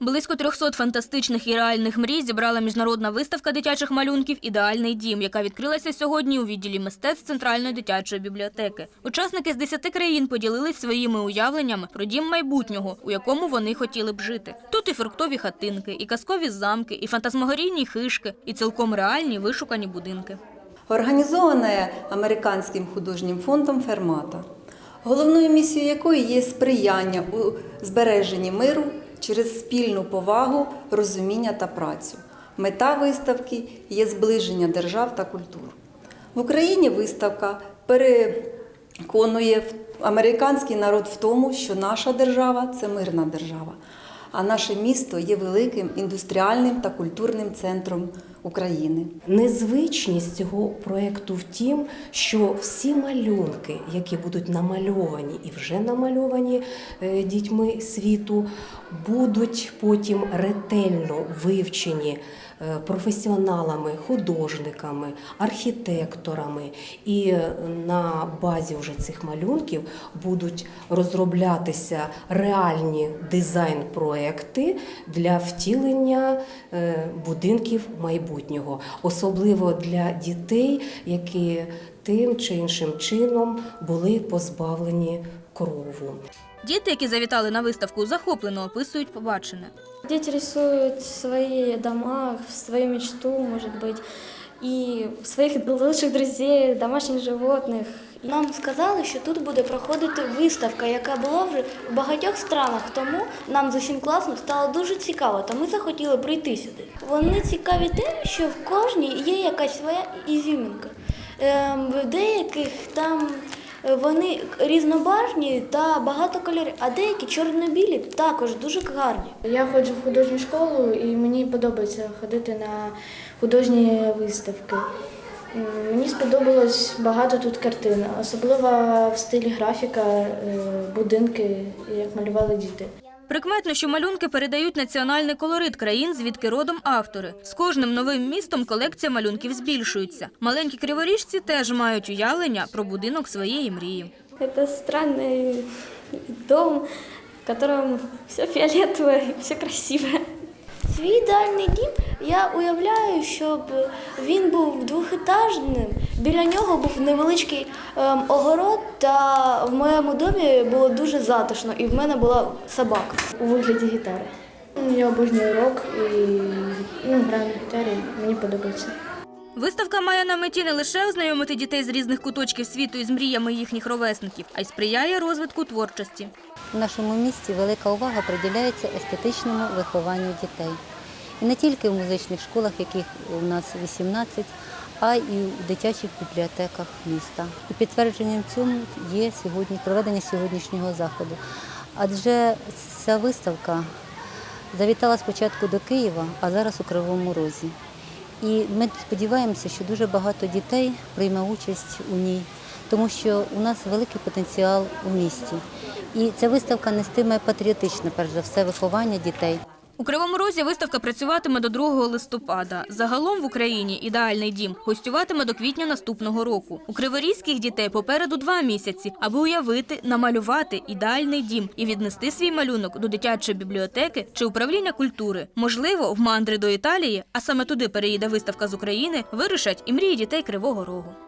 Близько 300 фантастичних і реальних мрій зібрала міжнародна виставка дитячих малюнків Ідеальний дім, яка відкрилася сьогодні у відділі мистецтв Центральної дитячої бібліотеки. Учасники з 10 країн поділились своїми уявленнями про дім майбутнього, у якому вони хотіли б жити. Тут і фруктові хатинки, і казкові замки, і фантасмагорійні хишки, і цілком реальні вишукані будинки. Організоване американським художнім фондом Фермата, головною місією якої є сприяння у збереженні миру через спільну повагу, розуміння та працю. Мета виставки є зближення держав та культур. В Україні виставка переконує американський народ в тому, що наша держава це мирна держава, а наше місто є великим індустріальним та культурним центром України. Незвичність цього проєкту в тім, що всі малюнки, які будуть намальовані і вже намальовані е, дітьми світу, будуть потім ретельно вивчені е, професіоналами, художниками, архітекторами. І е, на базі вже цих малюнків будуть розроблятися реальні дизайн-проекти для втілення будинків майбутнього, особливо для дітей, які тим чи іншим чином були позбавлені крову. Діти, які завітали на виставку, захоплено описують побачене. Діти рисують свої дома, свою мечту, може быть, и своих лучших друзей, домашніх животних. Нам сказали, що тут буде проходити виставка, яка була вже в багатьох странах. Тому нам з усім класом стало дуже цікаво, та ми захотіли прийти сюди. Вони цікаві тим, що в кожній є якась своя ізюмінка. Ем, в деяких там вони різнобарвні та багато кольорів, а деякі чорно-білі також дуже гарні. Я ходжу в художню школу і мені подобається ходити на художні виставки. Мені сподобалось багато тут картин, особливо в стилі графіка, е, будинки, як малювали діти. Прикметно, що малюнки передають національний колорит країн, звідки родом автори. З кожним новим містом колекція малюнків збільшується. Маленькі криворіжці теж мають уявлення про будинок своєї мрії. Це странний дом, в якому все фіолетове і все красивое. Свій ідеальний дім я уявляю, щоб він був двохетажним. Біля нього був невеличкий ем, огород, та в моєму домі було дуже затишно, і в мене була собака. У вигляді гітари. Я обожнюю рок і ну, граю на гітарі, мені подобається. Виставка має на меті не лише ознайомити дітей з різних куточків світу із мріями їхніх ровесників, а й сприяє розвитку творчості. В нашому місті велика увага приділяється естетичному вихованню дітей. І не тільки в музичних школах, яких у нас 18, а й у дитячих бібліотеках міста. І підтвердженням цьому є сьогодні проведення сьогоднішнього заходу. Адже ця виставка завітала спочатку до Києва, а зараз у Кривому Розі. І ми сподіваємося, що дуже багато дітей прийме участь у ній, тому що у нас великий потенціал у місті. І ця виставка нестиме патріотичне, перш за все, виховання дітей. У Кривому Розі виставка працюватиме до 2 листопада. Загалом в Україні ідеальний дім гостюватиме до квітня наступного року. У криворізьких дітей попереду два місяці, аби уявити, намалювати ідеальний дім і віднести свій малюнок до дитячої бібліотеки чи управління культури. Можливо, в мандри до Італії, а саме туди переїде виставка з України, вирушать і мрії дітей Кривого Рогу.